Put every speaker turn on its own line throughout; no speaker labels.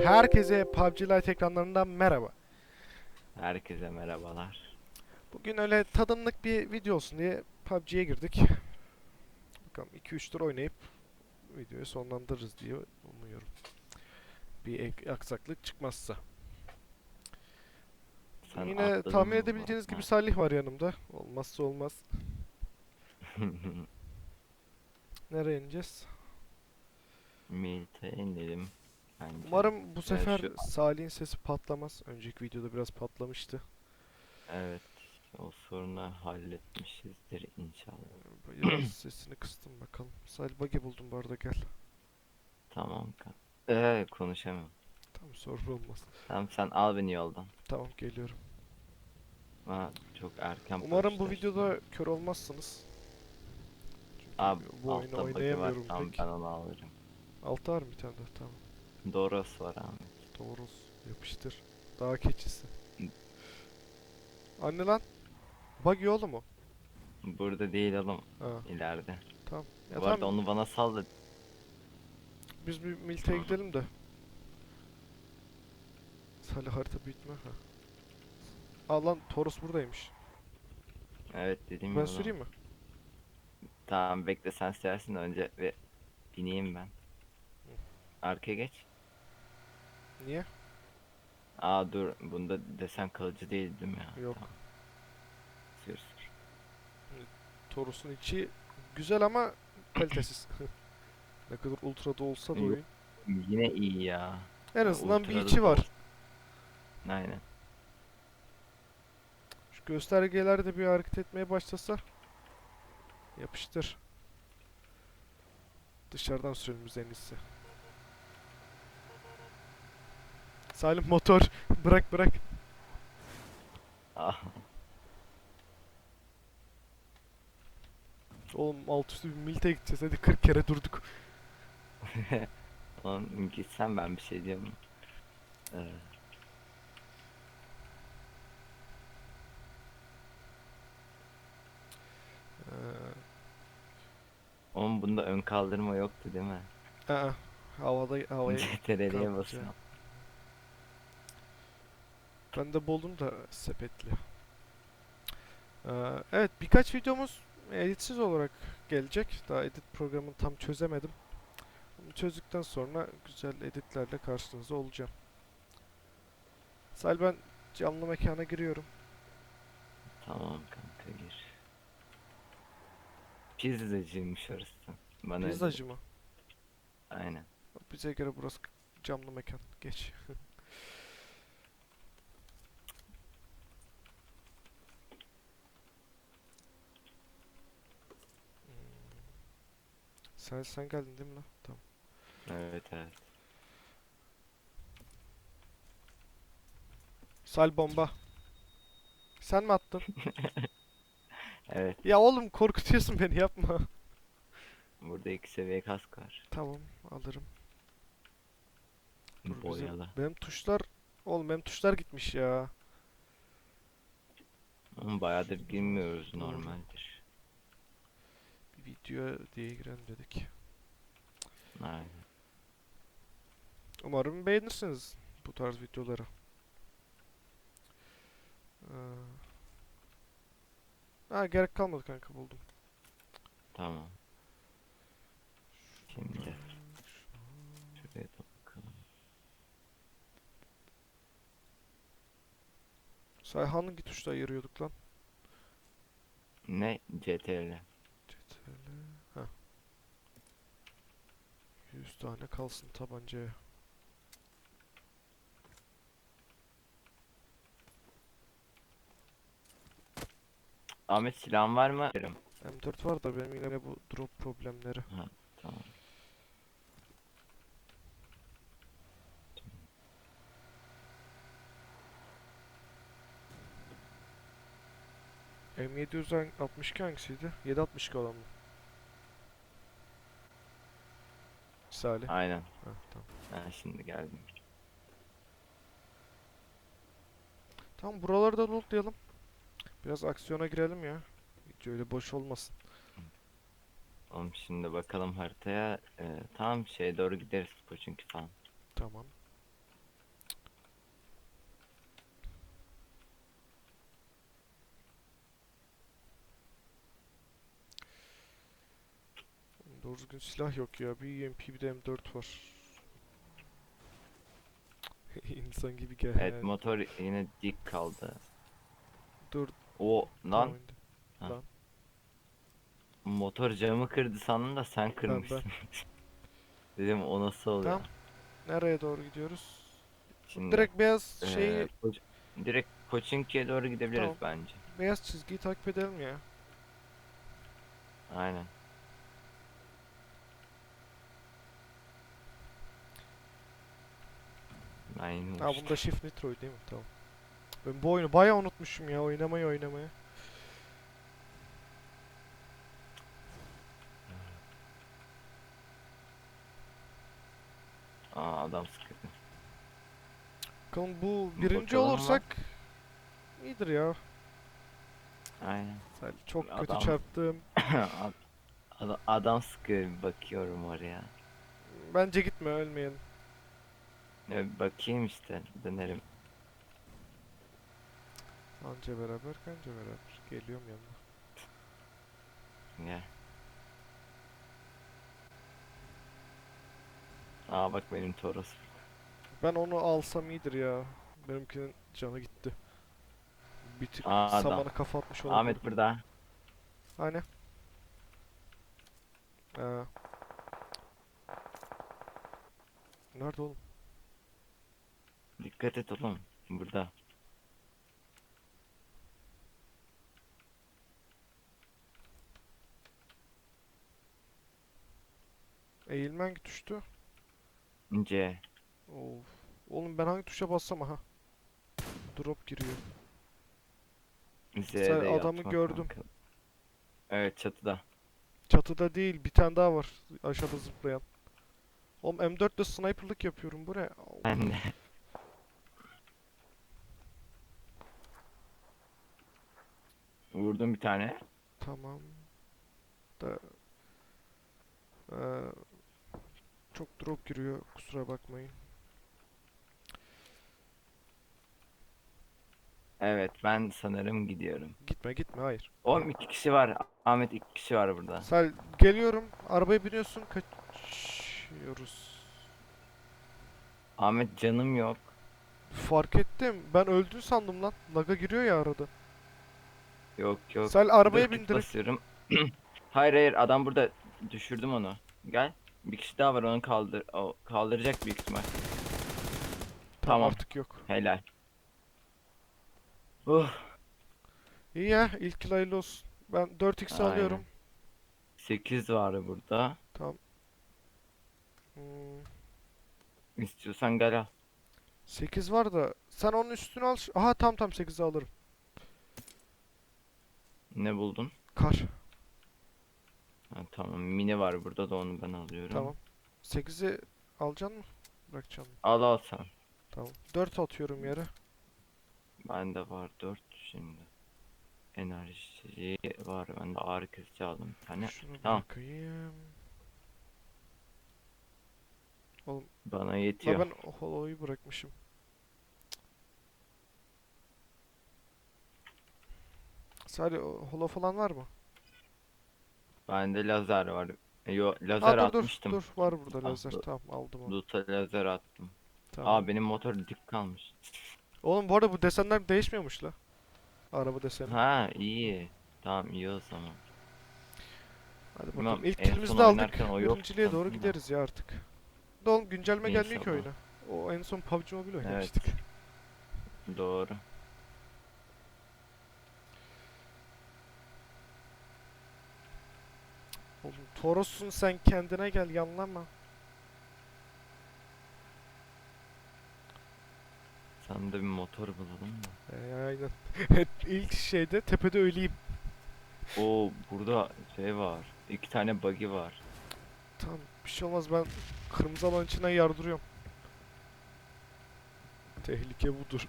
Herkese PUBG Lite ekranlarından merhaba.
Herkese merhabalar.
Bugün öyle tadımlık bir video olsun diye PUBG'ye girdik. Bakalım 2-3 tur oynayıp videoyu sonlandırırız diye umuyorum. Bir aksaklık çıkmazsa.
Sen
Yine tahmin edebileceğiniz gibi? Salih var yanımda. Olmazsa olmaz. Nereye ineceğiz?
Milite inelim. Bence.
Umarım bu sefer
şu-
Salih'in sesi patlamaz. Önceki videoda biraz patlamıştı.
Evet. O sorunu halletmişizdir inşallah.
Biraz sesini kıstım bakalım. Salih buggy buldum bu arada gel.
Tamam kan. Ee, konuşamıyorum.
Tamam sorun olmaz.
Tamam sen al beni yoldan.
Tamam geliyorum.
Aa, çok erken
Umarım bu videoda kör olmazsınız. Çünkü
Abi
bu oyunu
bug'i var.
oynayamıyorum
Tamam
pek.
ben onu alırım.
Altı var mı bir tane daha? Tamam.
Doros var abi.
Doğru. Yapıştır. Dağ keçisi. Anne lan. Buggy oğlu mu?
Burada değil oğlum.
Ha
ileride.
tamam. Ya
Bu arada
tamam.
onu bana sal da
Biz bir Milte'ye gidelim de. Salih harita büyütme. Ha. Aa lan Toros buradaymış.
Evet dediğim
Ben
gibi oğlum.
süreyim mi?
Tamam bekle sen sürersin önce ve bineyim ben. Arkaya geç.
Niye?
Aa dur bunda desen kalıcı değil değil mi ya?
Yok.
Tamam. Sür sür.
Toros'un içi güzel ama kalitesiz. ne kadar ultra'da olsa da
Yok.
oyun.
Yine iyi ya.
En azından bir
Ultra'da
içi
da
var.
Aynen.
Şu göstergeler de bir hareket etmeye başlasa yapıştır. Dışarıdan sürelim biz en iyisi. Salim motor bırak bırak.
Ah,
Oğlum alt üstü bir milte gideceğiz hadi 40 kere durduk.
Oğlum gitsen ben bir şey diyemem. Ee, oğlum bunda ön kaldırma yoktu değil mi?
aa, havada havaya
CTRL'ye
kalkacağım. Ben de buldum da sepetli. Ee, evet birkaç videomuz editsiz olarak gelecek. Daha edit programını tam çözemedim. Bunu çözdükten sonra güzel editlerle karşınızda olacağım. Sal ben canlı mekana giriyorum.
Tamam kanka gir. Pizzacıymış orası. Bana
Pizzacı mı?
Aynen.
Bize göre burası camlı mekan. Geç. Sen sen geldin değil mi lan? Tamam.
Evet evet.
Sal bomba. Sen mi attın?
Evet.
ya oğlum korkutuyorsun beni yapma.
Burada iki seviye kask var.
Tamam alırım. Dur, bizim-
Boyalı.
benim tuşlar oğlum benim tuşlar gitmiş ya.
Ama bayağıdır girmiyoruz normaldir.
Video diye girelim dedik.
Aynen.
Umarım beğenirsiniz bu tarz videoları. Ee, Ha gerek kalmadı kanka buldum.
Tamam. Şimdi şuraya da bakalım.
Say hangi tuşla ayırıyorduk lan?
Ne? CTRL.
Ha. 100 tane kalsın tabancaya.
Ahmet silahın var mı? Verim.
M4 var da benim yine bu drop problemleri.
Tamam.
M762 hangisiydi? 762 olan mı? Salih.
Aynen.
Ha, tamam.
Ben şimdi geldim.
Tamam buraları da lootlayalım. Biraz aksiyona girelim ya. Hiç öyle boş olmasın.
Oğlum şimdi bakalım haritaya. Ee, tamam şeye doğru gideriz çünkü falan.
Tamam. Doğru düzgün silah yok ya. Bir UMP bir de M4 var. İnsan gibi gel.
Evet motor yine dik kaldı.
Dur.
O lan. Ha.
Lan.
motor camı kırdı sandım da sen kırmışsın. Dedim o nasıl oluyor?
Tamam. Nereye doğru gidiyoruz?
Şimdi
Direkt beyaz
eee,
şeyi,
Koç- direkt Koçinki'ye doğru gidebiliriz
Tamam.
bence.
beyaz çizgiyi takip edelim ya.
Aynen. Aynen.
Ha bunda Shift Nitro'yu değil mi? Tamam. Ben bu oyunu bayağı unutmuşum ya. Oynamayı oynamayı.
Aa adam sıkıntı.
Bakalım bu birinci
Bakalım ama.
olursak iyidir ya.
Aynen.
Sen çok kötü
Adam.
çarptım.
Ad- Adam, adam sıkıyor bakıyorum oraya.
Bence gitme ölmeyelim.
Ya bir bakayım işte dönerim.
Anca beraber kanca beraber. Geliyorum yanına.
Gel. Aa bak benim Toros.
Ben onu alsam iyidir ya. Benimkinin canı gitti. Bir tık
Aa, adam.
samana kafa atmış olabilir.
Ahmet burada.
Aynen. Ee. Nerede oğlum?
Dikkat et oğlum. Burada.
Eğilme hangi tuştu?
C.
Of. Oğlum ben hangi tuşa bassam aha. Drop giriyor.
Z'de
adamı
yatmak
gördüm.
kanka. Evet çatıda.
Çatıda değil bir tane daha var aşağıda zıplayan. Oğlum M4 ile sniperlık yapıyorum bu ne?
Ben de. Vurdum bir tane.
Tamam. Da Eee, çok drop giriyor kusura bakmayın.
Evet ben sanırım gidiyorum.
Gitme gitme hayır.
Oğlum iki kişi var. Ahmet iki kişi var burada.
Sel geliyorum arabaya biniyorsun kaçıyoruz.
Ahmet canım yok.
Fark ettim ben öldün sandım lan. Laga giriyor ya arada.
Yok yok.
Sel arabaya
Dur,
bin
kit
direkt.
basıyorum. hayır hayır adam burada. Düşürdüm onu. Gel. Bir kişi daha var onu kaldır. O kaldıracak büyük ihtimal. Tamam.
artık yok.
Helal. Uh,
İyi ya ilk yıl hayırlı olsun. Ben 4x
Aynen.
alıyorum.
8 var burada.
Tamam. Hmm,
İstiyorsan gel al.
8 var da sen onun üstünü al. Aha tam tam 8'i alırım.
Ne buldun?
Kar.
Ha, tamam mini var burada da onu ben alıyorum.
Tamam. 8'i alacaksın mı? Bırakacaksın mı?
Al al sen.
Tamam. 4 atıyorum yere.
Bende var 4 şimdi. Enerji var. Ben de ağrı kesici aldım bir tane.
Şunu
tamam.
bırakayım.
Bana
La
yetiyor.
ben o holoyu bırakmışım. O holo falan var mı?
Bende lazer var. Yo lazer
dur dur
atmıştım.
dur var burada
Ah,
lazer.
dur.
Tamam aldım onu.
Loot'a lazer attım.
Tamam.
Aa benim motor dik kalmış.
Oğlum bu arada bu desenler değişmiyormuş la. Araba deseni.
Ha iyi. Tamam iyi o zaman.
Hadi
Bilmem,
bakalım. İlk
en
kilimizi de aldık. Birinciliğe doğru gideriz ya artık. Oğlum güncelleme gelmiyor ki oyuna. O en son PUBG Mobile
Evet.
oynamıştık.
Doğru.
Toros'sun sen kendine gel yanlama.
Sen de bir motor bulalım mı?
Ee, aynen. İlk şeyde tepede öleyim.
Oo burada şey var. İki tane buggy var.
Tamam bir şey olmaz ben kırmızı alan içinden yardırıyorum. Tehlike budur.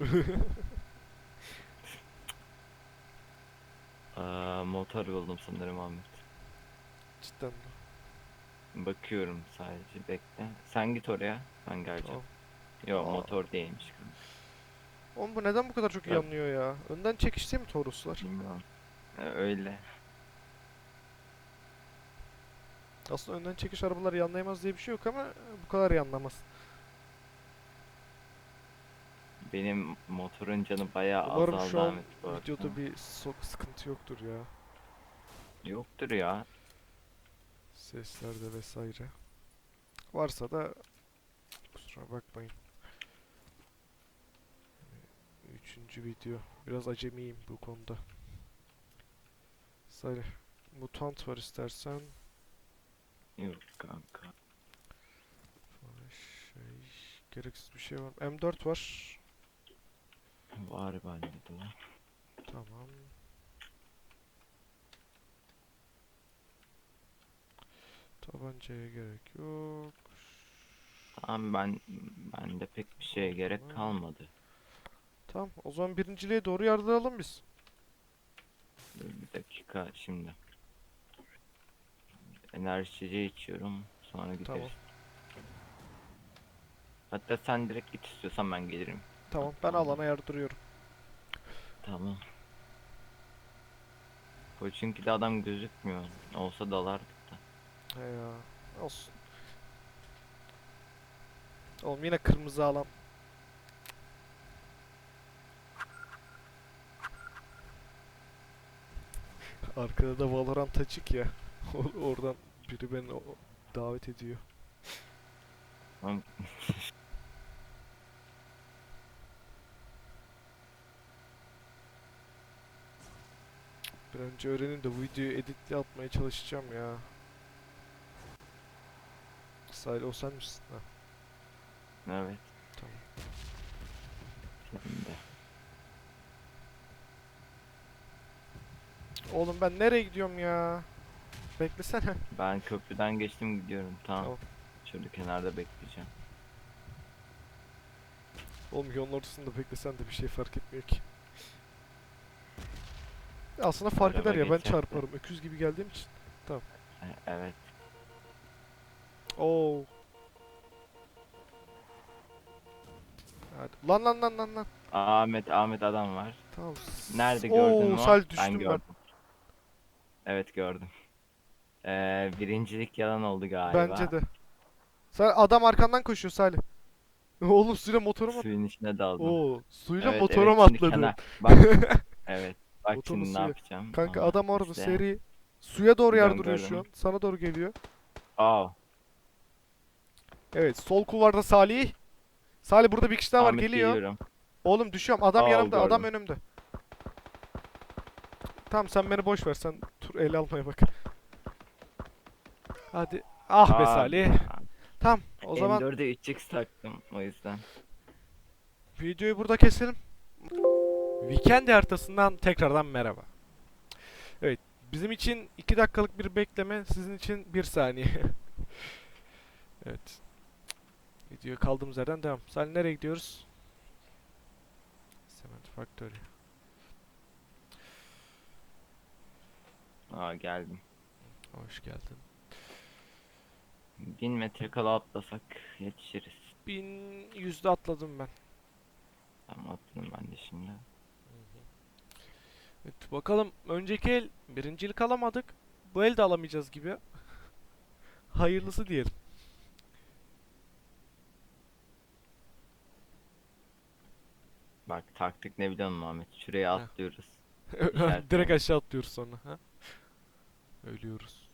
Aa, motor buldum sanırım Ahmet.
Cidden mi?
Bakıyorum sadece bekle. Sen git oraya. Ben geleceğim. Yok
Aa.
motor değilmiş.
Oğlum bu neden bu kadar çok
Ya-
yanlıyor ya? Önden çekişti mi Toroslar?
Bilmiyorum. Öyle.
Aslında önden çekiş arabalar yanlayamaz diye bir şey yok ama bu kadar yanlamaz.
Benim motorun canı bayağı
Umarım
azaldı
şu an
Ahmet bu arada.
videoda bir sok sıkıntı yoktur ya.
Yoktur ya.
Seslerde vesaire. Varsa da kusura bakmayın. Yani Üçüncü video. Biraz acemiyim bu konuda. Salih. Mutant var istersen.
Yok kanka.
Şey, gereksiz bir şey var. M4 var.
Var bende de.
Tamam. Tabancaya gerek yok.
Tamam ben bende pek bir şeye gerek
Tamam.
kalmadı.
Tamam. O zaman birinciliğe doğru yardıralım biz.
Dur bir dakika şimdi. Enerji içeceği içiyorum. Sonra gideriz.
Tamam.
Hatta sen direkt git istiyorsan ben gelirim.
Tamam. Ben alana yardırıyorum.
Tamam. Çünkü de adam gözükmüyor. Olsa dalardık da.
He ya. Olsun. Oğlum yine kırmızı alan. Arkada da Valorant açık ya. O- Oradan biri beni davet ediyor. Bir önce öğrenin de bu videoyu editli atmaya çalışacağım ya. Salih o sen misin? Ha,
evet.
tamam.
De.
Oğlum ben nereye gidiyorum ya? Beklesene.
Ben köprüden geçtim gidiyorum. Tamam.
Tamam.
Şurada kenarda bekleyeceğim.
Oğlum yolun ortasında beklesen de bir şey fark etmiyor ki. Aslında fark
Araba
eder ya ben çarparım öküz gibi geldiğim için.
E, Evet.
Oo. Hadi. Lan lan lan lan lan.
Ahmet Ahmet adam var.
Tamam.
Nerede
Oo,
gördün?
Salih
Ben
düştüm ben.
gördüm. Evet gördüm. Ee, birincilik yalan oldu galiba.
Bence de. Sen adam arkandan koşuyor Salih. Oğlum suyla motorum at.
Suyun içine daldım.
Oo, suyla
Evet,
motora mı
evet,
atladı?
kenar- Bak. evet. Bak
Motorun
şimdi ne
suyu.
yapacağım.
Kanka
Aha,
adam orada
izle.
seri. Suya doğru
Gördüm,
yardırıyor şu an. Sana doğru geliyor.
Aa.
Evet, sol kulvarda Salih. Salih burada bir kişi daha var
Ahmet
geliyor.
geliyorum.
Oğlum düşüyorum. Adam
Aa,
yanımda, adam
gördüm.
önümde. Tamam sen beni boş ver. Sen tur el almaya bak. Hadi. Ah be
Aa,
Salih. Tamam. O zaman
M4'e 3x taktım o yüzden.
videoyu burada keselim. Weekend haritasından tekrardan merhaba. Evet. Bizim için 2 dakikalık bir bekleme, sizin için 1 saniye. evet. Video kaldığımız yerden devam. Salih nereye gidiyoruz? Cement Factory.
Aa geldim.
Hoş geldin.
1000 metre kala atlasak yetişiriz.
1100'de atladım ben.
Tamam atladım ben de şimdi.
Evet, bakalım önceki el birincilik alamadık. Bu el de alamayacağız gibi. Hayırlısı diyelim.
Bak taktik ne biliyor musun Ahmet? Şuraya
Heh.
atlıyoruz.
Direkt aşağı atlıyoruz sonra. Ha? Ölüyoruz.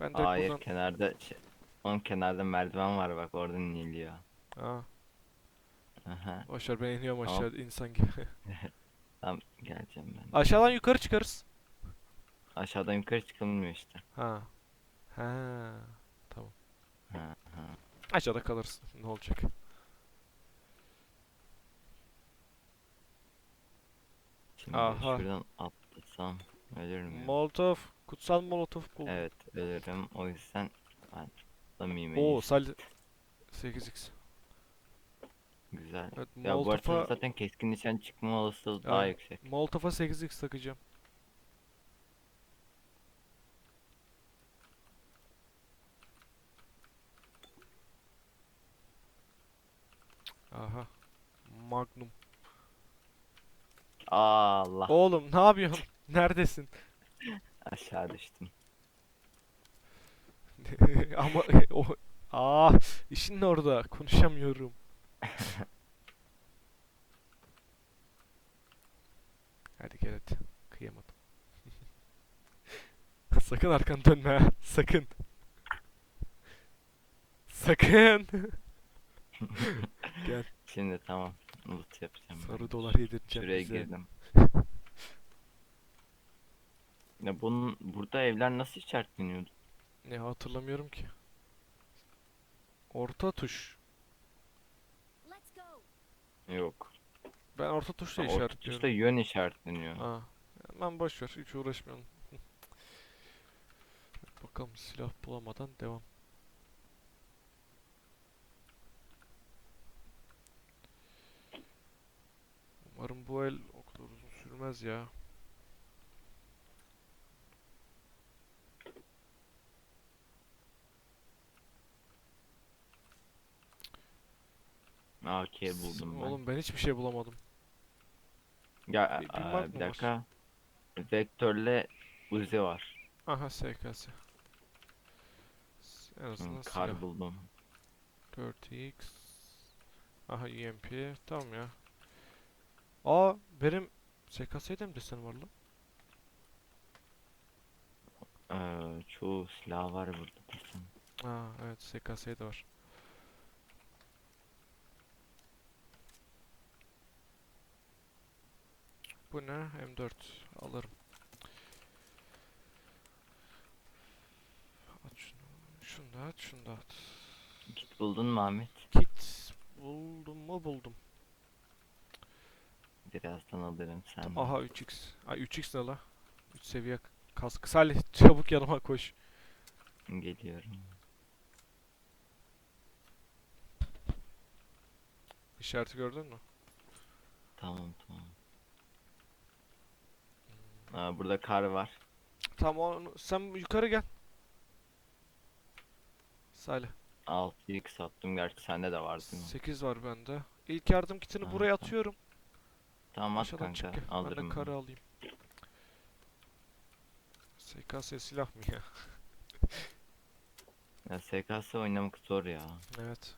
Ben direkt
Hayır
buradan...
kenarda şey, onun kenarda merdiven var bak oradan iniliyor.
Aa,
Aha.
boşver ben iniyorum
Tamam.
aşağı insan gibi.
Tamam geleceğim ben.
Aşağıdan yukarı çıkarız.
Aşağıdan yukarı çıkılmıyor işte.
Ha. Ha.
Ha, ha.
Aşağıda kalırız. Ne olacak?
Şimdi
Aha.
şuradan atlasam ölür müyüm?
Molotov. Kutsal Molotov buldum.
Evet ölürüm o yüzden ben atlamayayım en
Oo
iyisi.
Salih. 8x.
Güzel.
Evet
Ya bu haritada zaten keskin nişan çıkma olasılığı daha yüksek.
Molotov'a 8x takacağım. Aha. Magnum.
Allah
Oğlum ne yapıyorsun? Neredesin?
aşağı düştüm.
Ama o Aa, işin orada. Konuşamıyorum. Hadi gel hadi. Kıyamadım. Sakın arkanı dönme ha. Sakın. Sakın. Gel.
Şimdi tamam. Loot yapacağım. ben.
Sarı dolar yedirteceğim
Şuraya
bize.
girdim. Ya bunun burada evler nasıl işaretleniyordu?
Ne hatırlamıyorum ki. Orta tuş.
Yok.
Ben orta tuşla
Orta
işaretliyorum.
tuşta yön işaretleniyor.
Ha. Hemen boş ver. Hiç uğraşmayalım. Bakalım silah bulamadan devam. Umarım bu el o kadar uzun sürmez ya.
AK buldum ben.
Oğlum ben hiçbir şey bulamadım.
Ya
bir- bir
aa,
Magnum
bir
var.
dakika. Vektörle Uzi var.
Aha SKS. En
Hı,
azından
kar
silah.
buldum.
4x. Aha UMP. Tamam ya. Aa benim SKS'de mi desen var lan?
Ee, çoğu silah var burada desem.
Aa evet SKS'de var. Bu ne? M4 alırım. At şunu. Şunu da at, şunu da at.
Git buldun mu Ahmet?
Kit buldum mu buldum.
Birazdan alırım sen.
Aha 3x. Ay 3x ne la? 3 seviye kask. Salih çabuk yanıma koş.
Geliyorum.
İşareti gördün mü?
Tamam tamam. Aa, burada kar var.
Tamam onu, sen yukarı gel. Salih.
6x attım gerçi sende de var değil mi?
8 var bende. İlk yardım kitini
Ha,
buraya
tamam.
atıyorum.
Tamam at
Aşağıdan çık
kanka
gel. Ben de
alırım.
karı alayım. SKS silah mı ya?
Ya SKS oynamak zor ya.
Evet.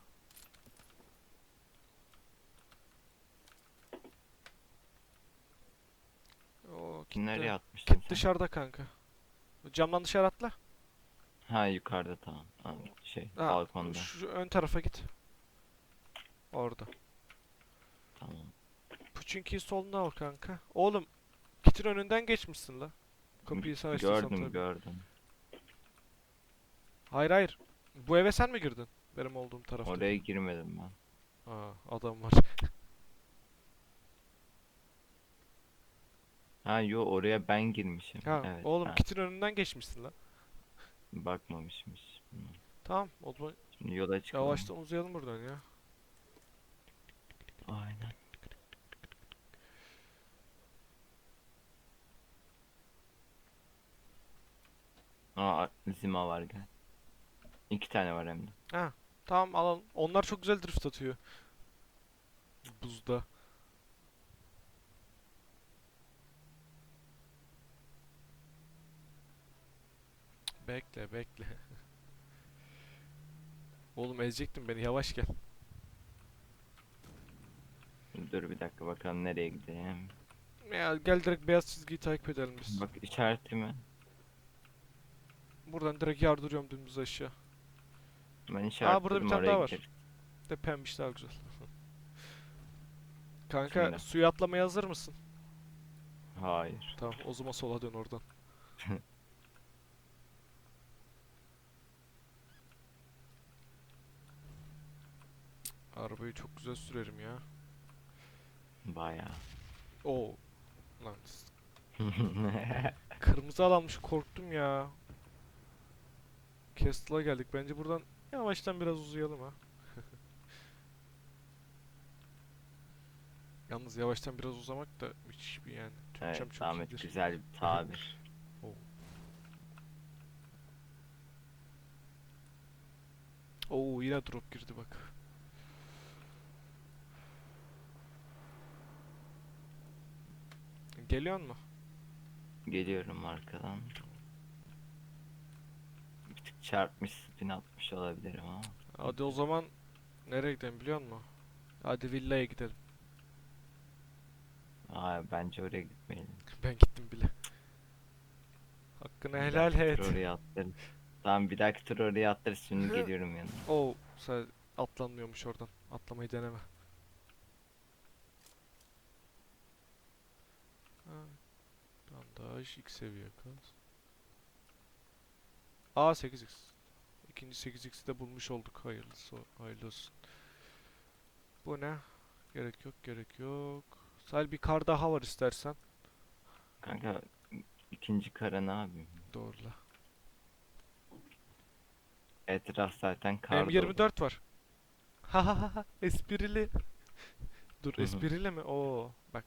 O kit
Nereye
de-
atmıştın sen?
dışarıda kanka. Camdan dışarı atla.
Ha yukarıda tamam. Ha, şey
Ha,
balkonda.
Şu ön tarafa git. Orada.
Tamam.
Puçinki'yi soluna al kanka. Oğlum kitin önünden geçmişsin la. Kapıyı sen açtıysan
Gördüm
tabii.
gördüm.
Hayır hayır. Bu eve sen mi girdin? Benim olduğum tarafta.
Oraya girmedim ben.
Aa, adam var.
Ha yo oraya ben girmişim.
Ha,
evet.
oğlum
ha,
kitin önünden geçmişsin la.
bakmamışmış. Hı.
Tamam, o zaman
Şimdi yola çıkalım.
yavaştan uzayalım buradan ya.
Aynen. Aa Zima var gel. İki tane var hem de.
Ha, tamam alalım. Onlar çok güzel drift atıyor. Buzda. Bekle, bekle. Oğlum ezecektin beni. Yavaş gel.
Dur bir dakika bakalım nereye gideyim.
Ya gel direkt beyaz çizgiyi takip edelim biz.
Bak işaretimi.
Buradan direkt yardırıyorum dümdüz aşağı.
Ben işaretledim
burada bir tane daha var. De pembiş daha güzel. Kanka
Şimdi.
suya atlamaya hazır mısın?
Hayır.
Tamam o zaman sola dön oradan. Arabayı çok güzel sürerim ya.
Baya.
Oo. Lan kırmızı alanmış korktum ya. Castle'a geldik. Bence buradan yavaştan biraz uzayalım ha. Yalnız yavaştan biraz uzamak da müthiş bir yani. Türkçem
evet
çok
Ahmet
iyidir.
güzel bir tabir.
Oo yine drop girdi bak. Geliyor mu?
Geliyorum arkadan. Çarpmış spin atmış olabilirim ama.
Hadi o zaman nereye gidelim biliyor musun? Hadi villaya gidelim.
Aa, bence oraya gitmeyelim.
Ben gittim bile. Hakkını helal et.
oraya atlarız. Tamam bir dahaki tur oraya atlarız şimdi geliyorum yanına.
Oo, sen atlanmıyormuş oradan. Atlamayı deneme. Bandaj, X seviye kas. Aa 8x. İkinci 8x'i de bulmuş olduk. Hayırlısı, hayırlı olsun. Bu ne? Gerek yok, gerek yok. Sal bir kar daha var istersen.
Kanka ikinci kara ne yapayım?
Doğrula.
Etraf zaten kar dolu.
M24 var. Ha ha ha ha. Esprili. Dur
Hı hı.
esprili mi? Oo bak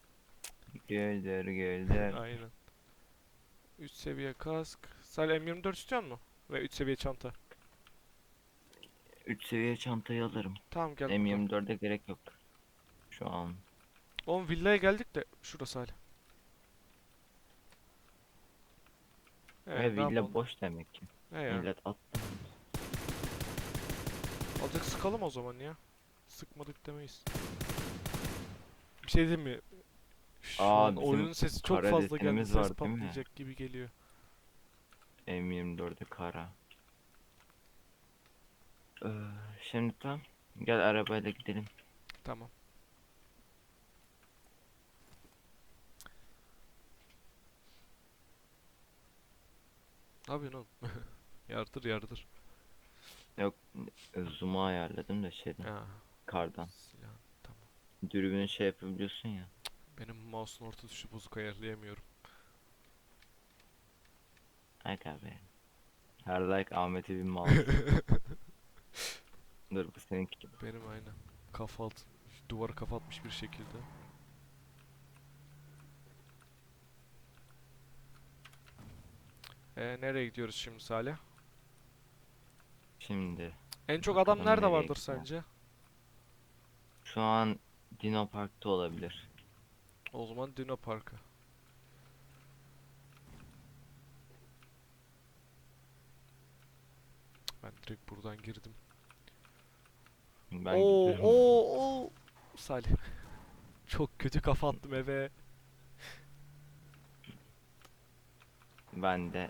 Güldür güldür.
aynen. 3 seviye kask. Sal M24 istiyor mu? Ve 3 seviye çanta.
3 seviye çantayı alırım.
Tamam gel. bakalım.
M24'e gerek yok. Şu an.
Oğlum villaya geldik de şurası hala. Evet,
Ve
ne
villa
yapalım?
boş demek ki.
Ne ya?
Millet at.
Azıcık sıkalım o zaman ya. Sıkmadık demeyiz. Bir şey diyeyim mi? Şu
Aa,
an
bizim
oyunun sesi çok
kara
fazla geldi.
desenimiz
Ses
var, değil mi?
patlayacak gibi geliyor.
M24'e kara. Ee, şimdi tam gel arabayla gidelim.
Tamam. Ne yapıyorsun oğlum? Yardır yardır.
Yok zoom'u ayarladım da şeyden
Ha,
kardan.
silah. Tamam.
Dürbünü şey yapabiliyorsun ya.
Benim mouse'un orta tuşu bozuk ayarlayamıyorum.
Aga be. Her like Ahmet'e bir mal. Dur bu seninki.
Benim aynen. Kafa alt, duvara kafa atmış bir şekilde. Ee, nereye gidiyoruz şimdi Salih?
Şimdi
En çok adam
Bakalım
nerede
nereye
vardır
gidiyor.
sence?
şu an Dino Park'ta olabilir.
O zaman Dino Park'a. Ben direkt buradan girdim.
Ben
Oo,
gidiyorum.
oo, oo. Salih. Çok kötü kafa attım eve.
Ben de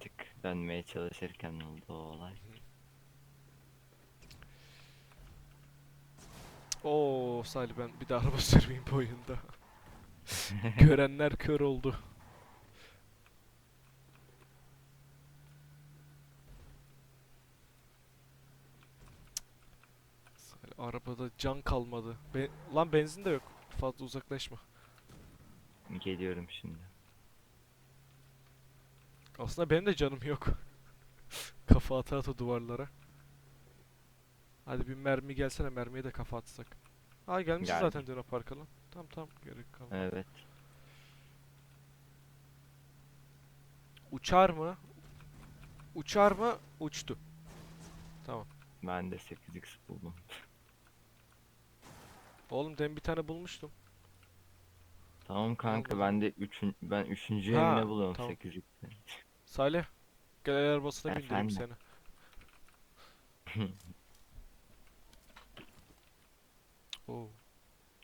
tık dönmeye çalışırken oldu o olay.
Oo Salih ben bir daha araba sürmeyeyim bu oyunda. Görenler kör oldu. Salih arabada can kalmadı. Be- Lan benzin de yok. Fazla uzaklaşma.
Geliyorum şimdi.
Aslında benim de canım yok. Kafa ata ata duvarlara. Hadi bir mermi gelsene mermiye de kafa atsak. Ha gelmişiz
Geldik.
zaten Dino Park'a lan. Tamam tamam gerek kalmadı.
Evet.
Uçar mı? Uçar mı? Uçtu. Tamam.
Ben de 8x buldum.
Oğlum den bir tane bulmuştum.
Tamam kanka ben de üçün, ben üçüncü
Ha,
evine buluyorum
tamam.
8x'i.
Salih. Gel el arabasına bindireyim
Efendim?
seni. Oo.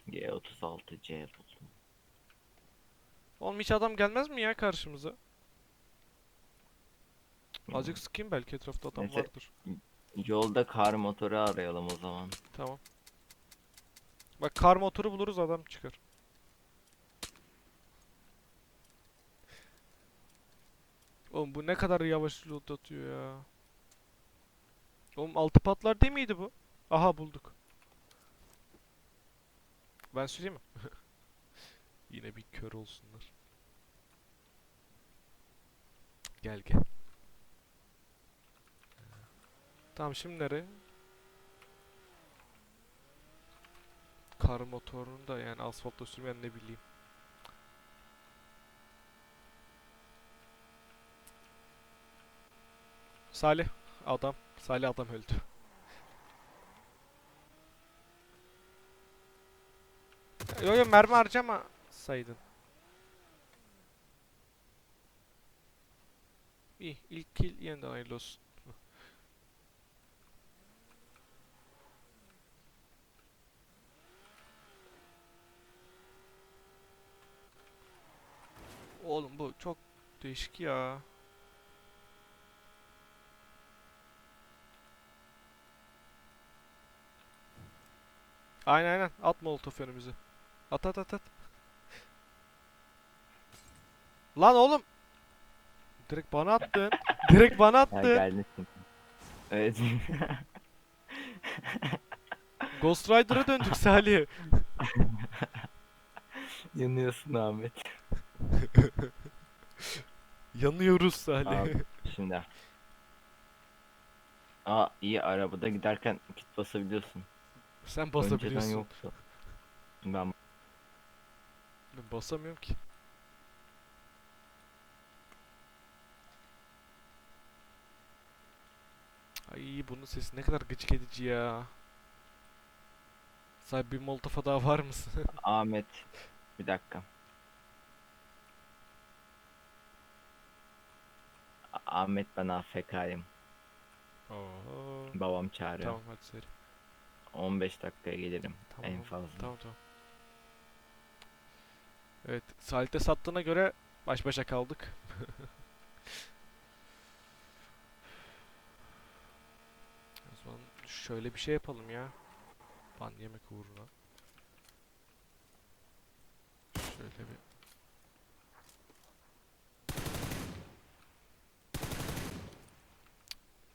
G36C buldum.
Oğlum hiç adam gelmez mi ya karşımıza? Azıcık
Hmm.
sıkayım belki etrafta adam
Neyse.
vardır.
Yolda kar motoru arayalım o zaman.
Tamam. Bak kar motoru buluruz adam çıkar. Oğlum bu ne kadar yavaş loot atıyor ya. Oğlum altı patlar değil miydi bu? Aha bulduk. Ben süreyim mi? Yine bir kör olsunlar. Gel gel. Tamam şimdi nereye? Kar motorunu da yani asfaltta sürmeyen ne bileyim. Salih adam. Salih adam öldü. Yo yo mermi harcama saydın. İyi ilk kill yeniden hayırlı olsun. Oğlum bu çok değişik ya. Aynen aynen. At molotof önümüze. At at at at. Lan oğlum. Direkt bana attın. Direkt bana attın.
çünkü. Evet.
Ghost Rider'a döndük Salih.
Yanıyorsun Ahmet.
Yanıyoruz Salih.
Abi. Şimdi. Aa iyi arabada giderken kit basabiliyorsun.
Sen
Önceden
basabiliyorsun.
yoksa. Ben
Ben basamıyorum ki. Ay bunun sesi ne kadar gıcık edici ya. Sahibi bir molotofa daha var mısın?
Ahmet. Bir dakika. Ahmet ben AFK'yim.
Oo,
Babam çağırıyor.
tamam hadi seri.
15 dakikaya gelirim en
Tamam,
fazla.
Tamam tamam. Evet, Salih'te sattığına göre baş başa kaldık. O zaman şöyle bir şey yapalım ya. Ban yemek uğruna. Şöyle bir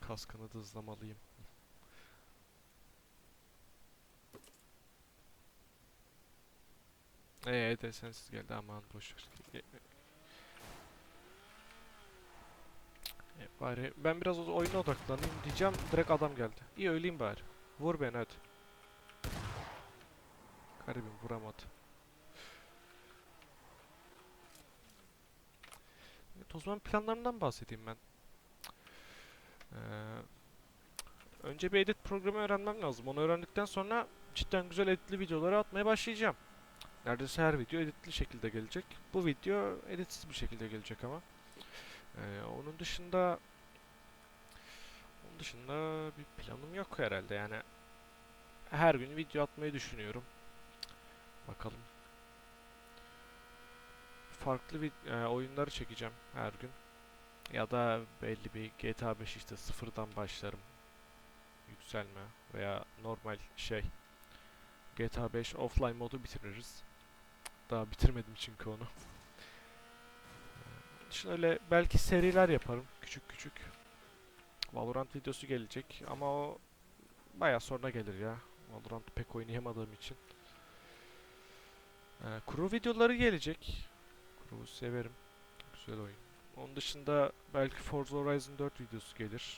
Kaskını da hızlamalıyım. Ee de sensiz geldi aman boş ver. Ge- E, bari ben biraz oyuna odaklanayım diyeceğim direkt adam geldi. İyi öleyim bari. Vur beni hadi. Garibim vuramadı. Evet, o zaman planlarımdan bahsedeyim ben. Ee, önce bir edit programı öğrenmem lazım. Onu öğrendikten sonra cidden güzel editli videoları atmaya başlayacağım. Neredeyse her video editli şekilde gelecek. Bu video editsiz bir şekilde gelecek ama. Ee, onun dışında onun dışında bir planım yok herhalde yani. Her gün video atmayı düşünüyorum. Bakalım. Farklı bir oyunları çekeceğim her gün. Ya da belli bir GTA 5 işte sıfırdan başlarım. Yükselme veya normal şey. GTA 5 offline modu bitiririz. Daha bitirmedim çünkü onu. Şimdi öyle belki seriler yaparım küçük küçük. Valorant videosu gelecek ama o baya sonra gelir ya. Valorant pek oynayamadığım için. Ee, kuru videoları gelecek. Kuru'yu severim. Güzel oyun. Onun dışında belki Forza Horizon 4 videosu gelir.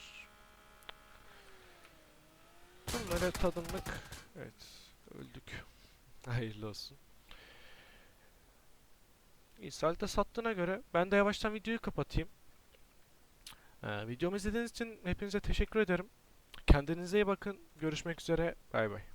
Bunlara tadımlık. Evet. Öldük. Hayırlı olsun. Salih'te sattığına göre ben de yavaştan videoyu kapatayım. Ee, videomu izlediğiniz için hepinize teşekkür ederim. Kendinize iyi bakın. Görüşmek üzere. Bay bay.